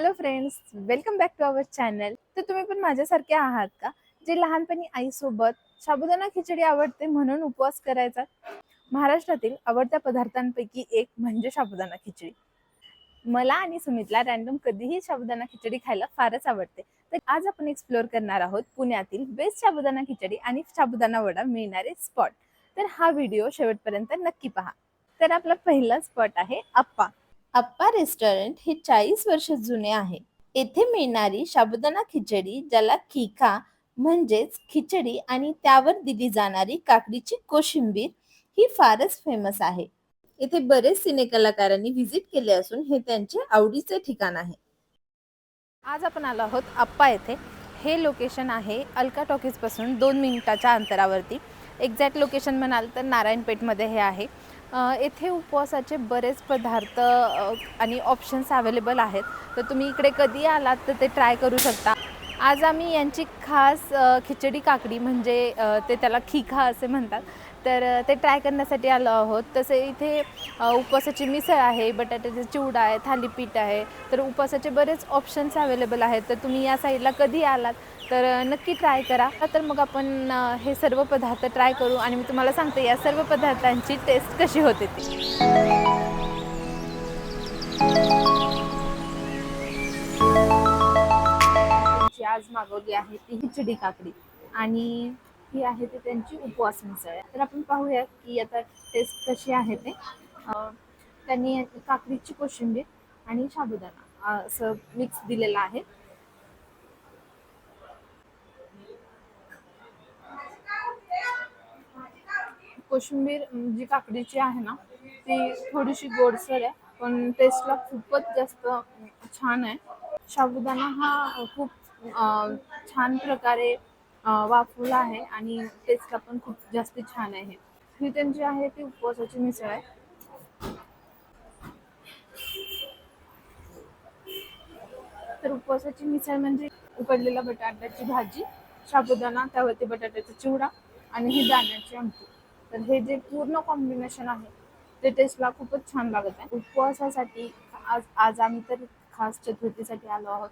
Hello friends welcome back to our channel तर तुम्ही पण माझ्यासारखे आहात का? जे लहानपणी आईसोबत साबुदाणा खिचडी आवडते म्हणून उपवास करायचा? महाराष्ट्रातील आवडत्या पदार्थांपैकी एक म्हणजे साबुदाणा खिचडी. मला आणि सुमितला रॅन्डम कधीही साबुदाणा खिचडी खायला फारच आवडते. तर आज आपण एक्सप्लोअर करणार आहोत पुण्यातील बेस्ट साबुदाणा खिचडी आणि साबुदाणा वडा मिळणारे स्पॉट तर हा व्हिडिओ शेवटपर्यंत नक्की पहा. तर आपला पहिला स्पॉट आहे अप्पा अप्पा रेस्टॉरंट हे चाळीस वर्ष जुने आहे. येथे मिळणारी साबुदाणा खिचडी ज्याला खिका म्हणजेच खिचडी आणि त्यावर दिली जाणारी काकडीची कोशिंबीर ही फारच फेमस आहे. येथे बरेच सिने कलाकारांनी व्हिजिट केले असून हे त्यांचे आवडीचे ठिकाण आहे. आज आपण आलो आहोत अप्पा येथे. हे लोकेशन आहे अल्का टॉकीजपासून दोन मिनिटाच्या अंतरावरती. एक्झॅक्ट लोकेशन म्हणाल तर नारायणपेठमध्ये हे आहे. येथे उपवासाचे बरेच पदार्थ आणि ऑप्शन्स अवेलेबल आहेत. तर तुम्ही इकडे कधी आलात तर ते ट्राय करू शकता. आज आम्ही यांची खास खिचडी काकडी म्हणजे ते त्याला खिखा असे म्हणतात. तर ते ट्राय करण्यासाठी आलो आहोत. तसे इथे उपवासाची मिसळ आहे बटाट्याचा चिवडा आहे थालीपीठ आहे. तर उपवासाचे बरेच ऑप्शन्स अवेलेबल आहेत. तर तुम्ही या साईडला कधी आलात तर नक्की ट्राय करा. तर मग आपण हे सर्व पदार्थ ट्राय करू आणि मी तुम्हाला सांगते या सर्व पदार्थांची टेस्ट कशी होते ती. आज मागवली आहे ती खिचडी काकडी. आणि ही आहे ती त्यांची उपवास मिसळ आहे. तर आपण पाहूया की आता टेस्ट कशी आहे ते. त्यांनी काकडीची कोशिंबीर आणि साबुदाणा असं मिक्स दिलेलं आहे. कोशिंबीर जी काकडीची आहे ना ती थोडीशी गोडसर आहे पण टेस्टला खूपच जास्त छान आहे. साबुदाणा हा खूप छान प्रकारे वाफवलं आहे आणि टेस्टला पण खूप जास्त छान आहे. ही त्यांची आहे ती उपवासाची मिसळ आहे. तर उपवासाची मिसळ म्हणजे उकडलेल्या बटाट्याची भाजी साबुदाणा त्यावरती बटाट्याचा चिवडा आणि ही दाण्याची आमटी. तर हे जे पूर्ण कॉम्बिनेशन आहे ते टेस्टला खूपच छान लागत आहे. उपवासासाठी आज आज आम्ही तर खास चतुर्थीसाठी आलो आहोत.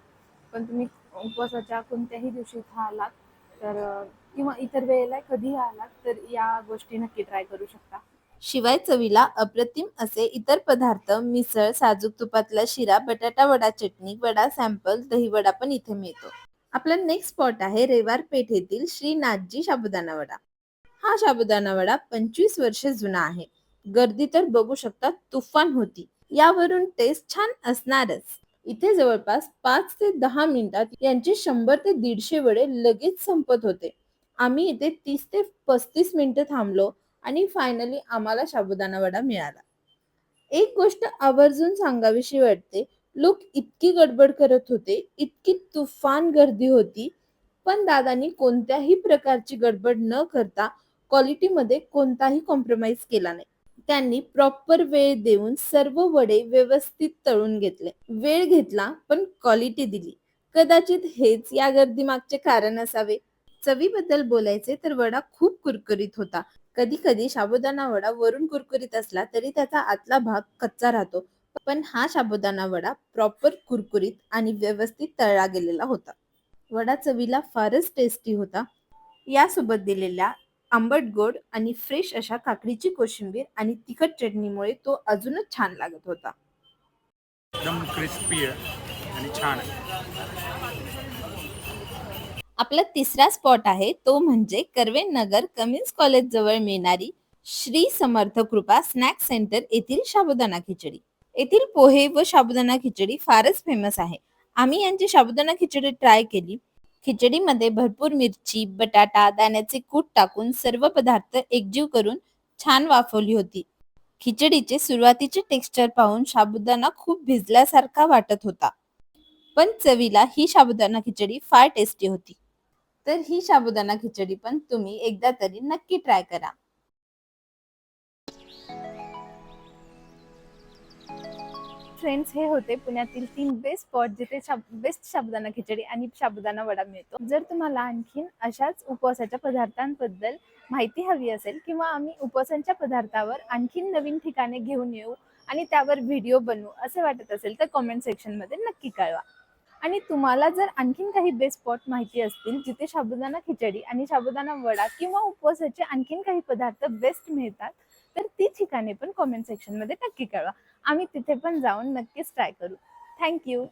पण तुम्ही उपवासाच्या कोणत्याही दिवशी इथं आलात तर किंवा इतर वेळेला कधीही आलात तर या गोष्टी नक्की ट्राय करू शकता. शिवाय चवीला अप्रतिम असे इतर पदार्थ मिसळ साजूक तुपातला शिरा बटाटा वडा चटणी वडा सॅम्पल दही वडा पण इथे मिळतो. आपला नेक्स्ट स्पॉट आहे रेवार पेठ येथील श्रीनाथजी साबुदाणा वडा. हा साबुदाणा वडा पंचवीस वर्ष जुना आहे. गर्दी तर बघू शकता तुफान होती. यावरून टेस्ट छान असणारच. इथे जवळपास पाच ते दहा मिनिटात यांचे शंभर ते दीडशे वडे लगेच संपत होते. आम्ही इथे तीस ते पस्तीस मिनिटं थांबलो आणि फायनली आम्हाला साबुदाणा वडा मिळाला. एक गोष्ट आवर्जून सांगावीशी वाटते लोक इतकी गडबड करत होते इतकी तुफान गर्दी होती पण दादांनी कोणत्याही प्रकारची गडबड न करता क्वालिटीमध्ये कोणताही कॉम्प्रोमाइज केला नाही. त्यांनी प्रॉपर वेळ देऊन सर्व वडे व्यवस्थित तळून घेतले. वेळ घेतला पण क्वालिटी दिली. कदाचित हेच या गर्दी मागचे कारण असावे. चवीबद्दल बोलायचे तर वडा खूप कुरकुरीत होता. कधी कधी साबुदाणा वडा वरून कुरकुरीत असला तरी त्याचा आतला भाग कच्चा राहतो. पण हा साबुदाणा वडा प्रॉपर कुरकुरीत आणि व्यवस्थित तळला गेलेला होता. वडा चवीला फारच टेस्टी होता. यासोबत दिलेल्या आंबट गोड आणि फ्रेश अशा काकडीची कोशिंबीर आणि तिखट चटणीमुळे तो अजूनच छान लागत होता. एकदम क्रिस्पी आहे आणि छान आहे. आपला तिसरा स्पॉट आहे तो म्हणजे कर्वेन नगर कमिन्स कॉलेज जवळ मिळणारी श्री समर्थ कृपा स्नॅक सेंटर येथील साबुदाणा खिचडी. येथील पोहे व साबुदाणा खिचडी फारच फेमस आहे. आम्ही यांची साबुदाणा खिचडी ट्राय केली. खिचडीमध्ये भरपूर मिरची बटाटा दाण्याचे कूट टाकून सर्व पदार्थ एकजीव करून छान वाफवली होती. खिचडीचे सुरुवातीचे टेक्स्चर पाहून साबुदाणा खूप भिजल्यासारखा वाटत होता. पण चवीला ही साबुदाणा खिचडी फार टेस्टी होती. तर ही साबुदाणा खिचडी पण तुम्ही एकदा तरी नक्की ट्राय करा. फ्रेंड्स हे होते. पुण्यातील तीन बेस्ट स्पॉट जिथे बेस्ट साबुदाणा खिचडी आणि साबुदाणा वडा मिळतो. जर तुम्हाला आणखीन अशाच उपवासाच्या पदार्थांबद्दल माहिती हवी असेल किंवा आम्ही उपवासांच्या पदार्थावर आणखीन नवीन ठिकाणे घेऊन येऊ आणि त्यावर व्हिडिओ बनवू असे वाटत असेल तर कॉमेंट सेक्शनमध्ये नक्की कळवा. आणि तुम्हाला जर आणखीन काही बेस्ट स्पॉट माहिती असतील जिथे साबुदाणा खिचडी आणि साबुदाणा वडा किंवा उपवासाचे आणखीन काही पदार्थ बेस्ट मिळतात तर ती ठिकाणे पण कॉमेंट सेक्शनमध्ये नक्की कळवा. आम्ही तिथे पण जाऊन नक्कीच ट्राय करू. थँक्यू